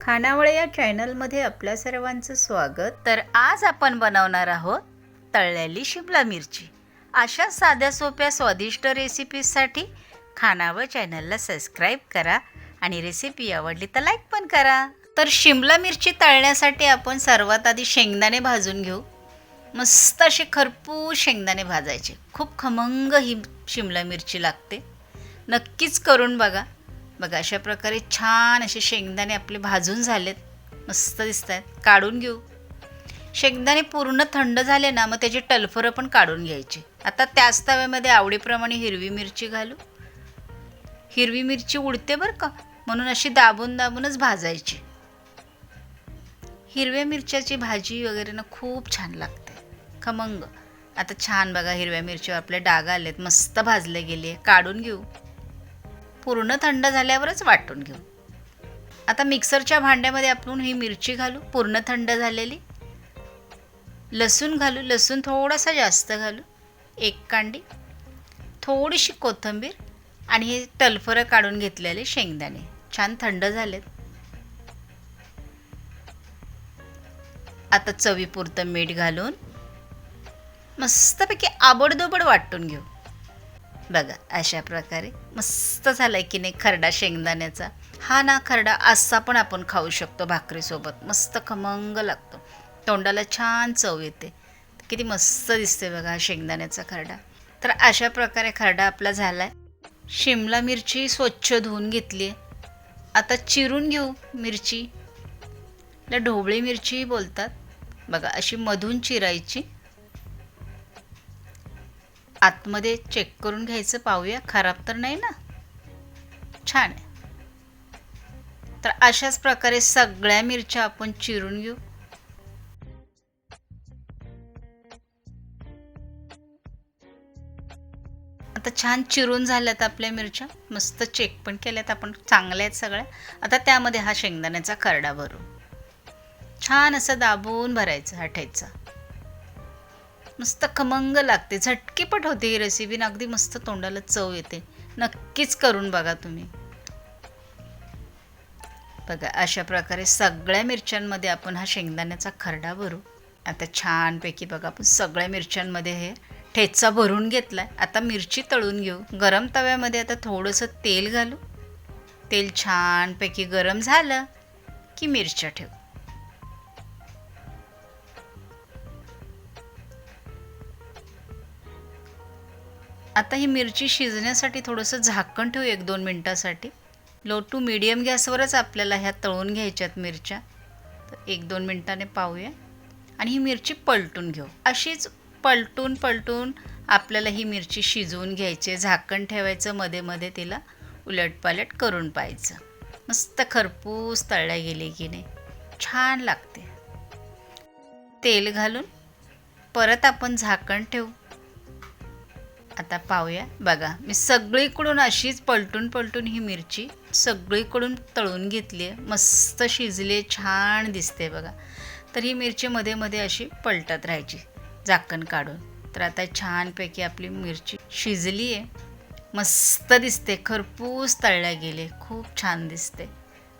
खानावळे या चॅनलमध्ये आपल्या सर्वांचं स्वागत. तर आज आपण बनवणार आहोत तळलेली शिमला मिरची. अशा साध्या सोप्या स्वादिष्ट रेसिपीजसाठी खानावळ चॅनलला सबस्क्राईब करा आणि रेसिपी आवडली तर लाईक पण करा. तर शिमला मिरची तळण्यासाठी आपण सर्वात आधी शेंगदाणे भाजून घेऊ. मस्त असे खरपूस शेंगदाणे भाजायचे. खूप खमंग ही शिमला मिरची लागते. नक्कीच करून बघा. बघा अशा प्रकारे छान असे शेंगदाणे आपले भाजून झालेत. मस्त दिसत आहेत काढून घेऊ. शेंगदाणे पूर्ण थंड झाले ना मग त्याची टलफरं पण काढून घ्यायची. आता त्याच तव्यामध्ये आवडीप्रमाणे हिरवी मिरची घालू. हिरवी मिरची उडते बरं का? म्हणून अशी दाबून दाबूनच भाजायची. हिरव्या मिरच्याची भाजी वगैरे ना खूप छान लागते. खमंग. आता छान बघा हिरव्या मिरचीवर आपले डाग आलेत. मस्त भाजले गेले. काढून घेऊ. पूर्ण थंड झाल्यावरच वाटून घेऊ. आता मिक्सरच्या भांड्यामध्ये आपण ही मिरची घालू पूर्ण थंड झालेली. लसूण घालू लसूण थोडासा जास्त घालू एक कांडी थोडीशी कोथिंबीर आणि हे तलफरं काढून घेतलेले शेंगदाणे. छान थंड झालेत. आता चवीपुरतं मीठ घालून मस्तपैकी आबडदोबड वाटून घेऊ. बघा अशा प्रकारे. मस्त झाला आहे की नाही खरडा शेंगदाण्याचा. हा ना खरडा असा पण आपण खाऊ शकतो भाकरीसोबत. मस्त खमंग लागतो. तोंडाला छान चव येते. किती मस्त दिसते बघा हा शेंगदाण्याचा खरडा. तर अशा प्रकारे खरडा आपला झाला आहे शिमला मिरची स्वच्छ धुवून घेतली आहे. आता चिरून घेऊ मिरची. ढोबळी मिरची बोलतात. बघा अशी मधून चिरायची. आतमध्ये चेक करून घ्यायचं पाहूया. खराब तर नाही ना? छान आहे. तर अशाच प्रकारे सगळ्या मिरच्या आपण चिरून घेऊ. आता छान चिरून झाल्यात आपल्या मिरच्या. मस्त चेक पण केल्यात आपण. चांगल्या आहेत सगळ्या. आता त्यामध्ये हा शेंगदाण्याचा खरडा भरू. छान असं दाबून भरायचं हटायचा मस्त खमंग लागते. झटकीपट होते ही रेसिपी ना अगदी मस्त तोंडाला चव येते. नक्कीच करून बघा तुम्ही. बघा अशा प्रकारे सगळ्या मिरच्यांमध्ये आपण हा शेंगदाण्याचा खरडा भरू. आता छानपैकी बघा आपण सगळ्या मिरच्यांमध्ये हे ठेचा भरून घेतला आहे आता मिरची तळून घेऊ. गरम तव्यामध्ये आता थोडंसं तेल घालू. तेल छानपैकी गरम झालं की मिरच्या ठेवू. आता ही मिरची शिजण्यासाठी थोडंसं झाकण ठेवू एक दोन मिनटासाठी. लो टू मिडियम गॅसवरच आपल्याला ह्या तळून घ्यायच्यात मिरच्या. तर एक दोन मिनटाने पाहूया. आणि ही मिरची पलटून घेऊ. अशीच पलटून पलटून आपल्याला ही मिरची शिजवून घ्यायची. झाकण ठेवायचं मध्ये मध्ये तिला उलटपालट करून पाहायचं. मस्त खरपूस तळल्या गेली की नाही. छान लागते. तेल घालून परत आपण झाकण ठेवू. आता पाहूया. बघा मी सगळीकडून अशीच पलटून पलटून ही मिरची सगळीकडून तळून घेतली आहे. मस्त शिजली छान दिसते बघा. तर ही मिरची मध्ये मध्ये अशी पलटत राहायची झाकण काढून. तर आता छानपैकी आपली मिरची शिजली आहे. मस्त दिसते खरपूस तळल्या गेले खूप छान दिसते.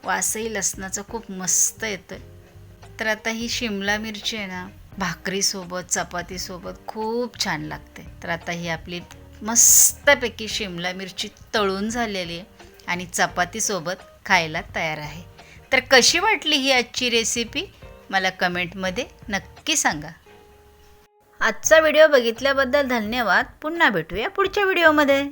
वासही लसणाचं खूप मस्त येतं तर आता ही शिमला मिरची आहे ना भाकरीसोबत चपातीसोबत खूप छान लागते. तर आता ही आपली मस्तपैकी शिमला मिरची तळून झालेली आहे आणि चपातीसोबत खायला तयार आहे. तर कशी वाटली ही आजची रेसिपी मला कमेंटमध्ये नक्की सांगा. आजचा व्हिडिओ बघितल्याबद्दल धन्यवाद. पुन्हा भेटूया पुढच्या व्हिडिओमध्ये